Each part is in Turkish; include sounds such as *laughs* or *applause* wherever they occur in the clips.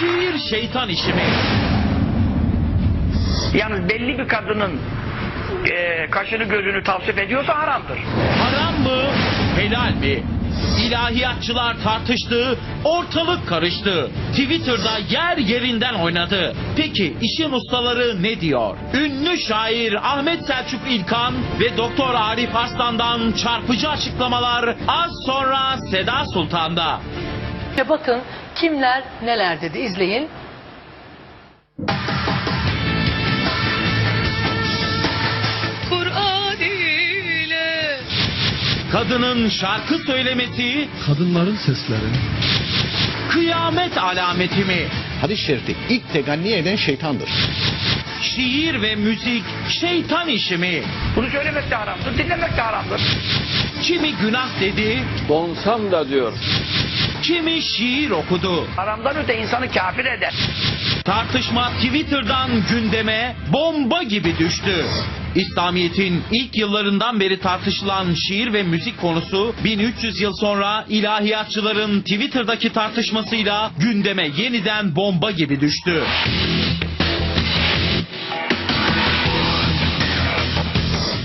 Şiir şeytan işi mi? Yalnız belli bir kadının e, kaşını gözünü tavsif ediyorsa haramdır. Haram mı? Helal mi? İlahiyatçılar tartıştı, ortalık karıştı. Twitter'da yer yerinden oynadı. Peki işin ustaları ne diyor? Ünlü şair Ahmet Selçuk İlkan ve Doktor Arif Arslan'dan çarpıcı açıklamalar az sonra Seda Sultan'da. İşte bakın kimler neler dedi izleyin. Kur'an ile Kadının şarkı söylemesi kadınların sesleri, kıyamet alameti mi? Hadis-i şerifte ilk teganni eden şeytandır. Şiir ve müzik şeytan işi mi? Bunu söylemek de haramdır, dinlemek de haramdır. Kimi günah dedi, Donsam da diyor. Kimi şiir okudu. Haramdan öte insanı kafir eder. Tartışma Twitter'dan gündeme bomba gibi düştü. İslamiyet'in ilk yıllarından beri tartışılan şiir ve müzik konusu 1300 yıl sonra ilahiyatçıların Twitter'daki tartışmasıyla gündeme yeniden bomba gibi düştü.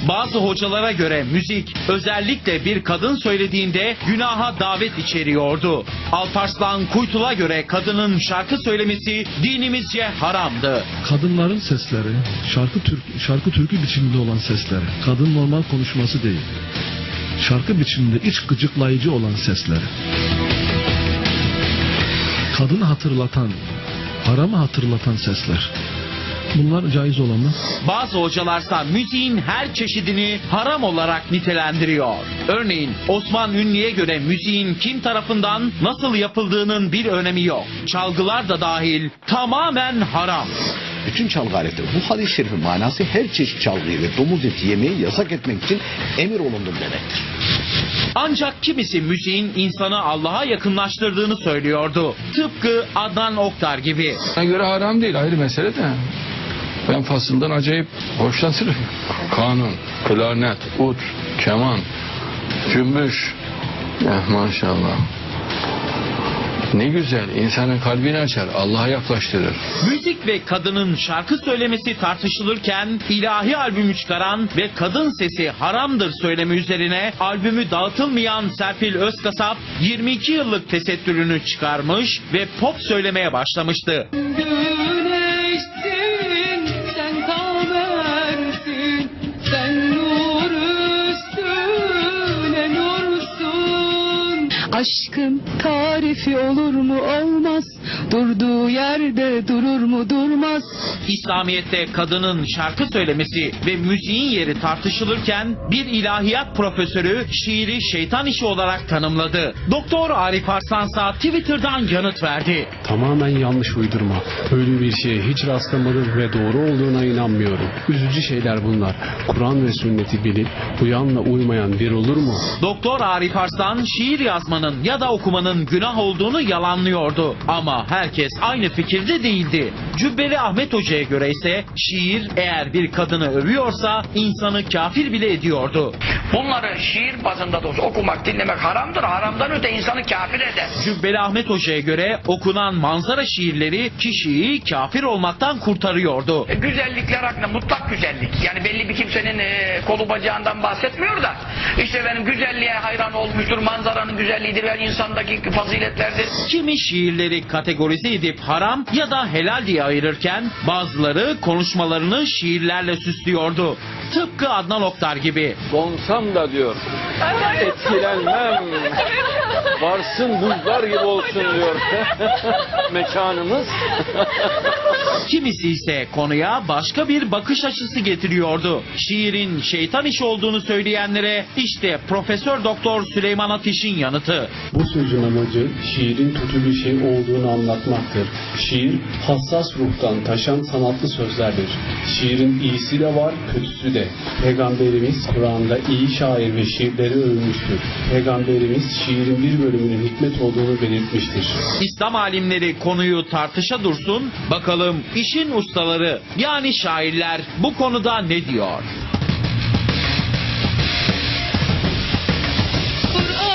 Bazı hocalara göre müzik özellikle bir kadın söylediğinde günaha davet içeriyordu. Alparslan Kuytul'a göre kadının şarkı söylemesi dinimizce haramdı. kadınların sesleri, şarkı türk şarkı türkü biçiminde olan sesleri, kadın normal konuşması değil. Şarkı biçiminde iç gıcıklayıcı olan sesleri. Kadını hatırlatan, haramı hatırlatan sesler. Bunlar caiz olamaz. Bazı hocalarsa müziğin her çeşidini haram olarak nitelendiriyor. Örneğin Osman Ünlü'ye göre müziğin kim tarafından nasıl yapıldığının bir önemi yok. Çalgılar da dahil tamamen haram. Bütün çalgı aletleri. Bu hadis-i şerifin manası her çeşit çalgıyı ve domuz eti yemeyi yasak etmek için emir olundu demektir. Ancak kimisi müziğin insanı Allah'a yakınlaştırdığını söylüyordu. Tıpkı Adnan Oktar gibi. Bana göre haram değil ayrı mesele de. Ben faslından acayip hoşlanırım. Kanun, klarnet, ut, keman, cümbüş. Eh maşallah. Ne güzel insanın kalbini açar, Allah'a yaklaştırır. Müzik ve kadının şarkı söylemesi tartışılırken ilahi albümü çıkaran ve kadın sesi haramdır söylemi üzerine albümü dağıtılmayan Serpil Özkasap 22 yıllık tesettürünü çıkarmış ve pop söylemeye başlamıştı. Aşkın tarifi olur mu olmaz, durduğu yerde durur mu durmaz. İslamiyet'te kadının şarkı söylemesi ve müziğin yeri tartışılırken bir ilahiyat profesörü şiiri şeytan işi olarak tanımladı. Doktor Arif Arslansa Twitter'dan yanıt verdi. Tamamen yanlış uydurma. Böyle bir şeye hiç rastlamadım ve doğru olduğuna inanmıyorum. Üzücü şeyler bunlar. Kur'an ve sünneti bilip uyanla uymayan bir olur mu? Doktor Arif Arslan şiir yazmanın ya da okumanın günah olduğunu yalanlıyordu. Ama herkes aynı fikirde değildi. Cübbeli Ahmet Hoca'ya göre ise şiir eğer bir kadını övüyorsa insanı kafir bile ediyordu. Bunları şiir bazında da okumak, dinlemek haramdır. Haramdan öte insanı kafir eder. Cübbeli Ahmet Hoca'ya göre okunan manzara şiirleri kişiyi kafir olmaktan kurtarıyordu. E, güzellikler hakkında mutlak güzellik. Yani belli bir kimsenin e, kolu bacağından bahsetmiyor da işte benim güzelliğe hayran olmuştur, manzaranın güzelliğidir ve insandaki faziletlerdir. Kimi şiirleri kategorize edip haram ya da helal diye ayırırken bazıları konuşmalarını şiirlerle süslüyordu. Tıpkı Adnan Oktar gibi. Donsam da diyor. Etkilenmem. Varsın buzlar gibi olsun diyor. *laughs* Mekanımız. Kimisi ise konuya başka bir bakış açısı getiriyordu. Şiirin şeytan işi olduğunu söyleyenlere işte Profesör Doktor Süleyman Ateş'in yanıtı. Bu sözün amacı şiirin kötü bir şey olduğunu anlatmaktır. Şiir hassas ruhtan taşan sanatlı sözlerdir. Şiirin iyisi de var, kötüsü de. Peygamberimiz Kur'an'da iyi şair ve hikmetleri övmüştür. Peygamberimiz şiirin bir bölümünün hikmet olduğunu belirtmiştir. İslam alimleri konuyu tartışa dursun, bakalım işin ustaları yani şairler bu konuda ne diyor? Kur'an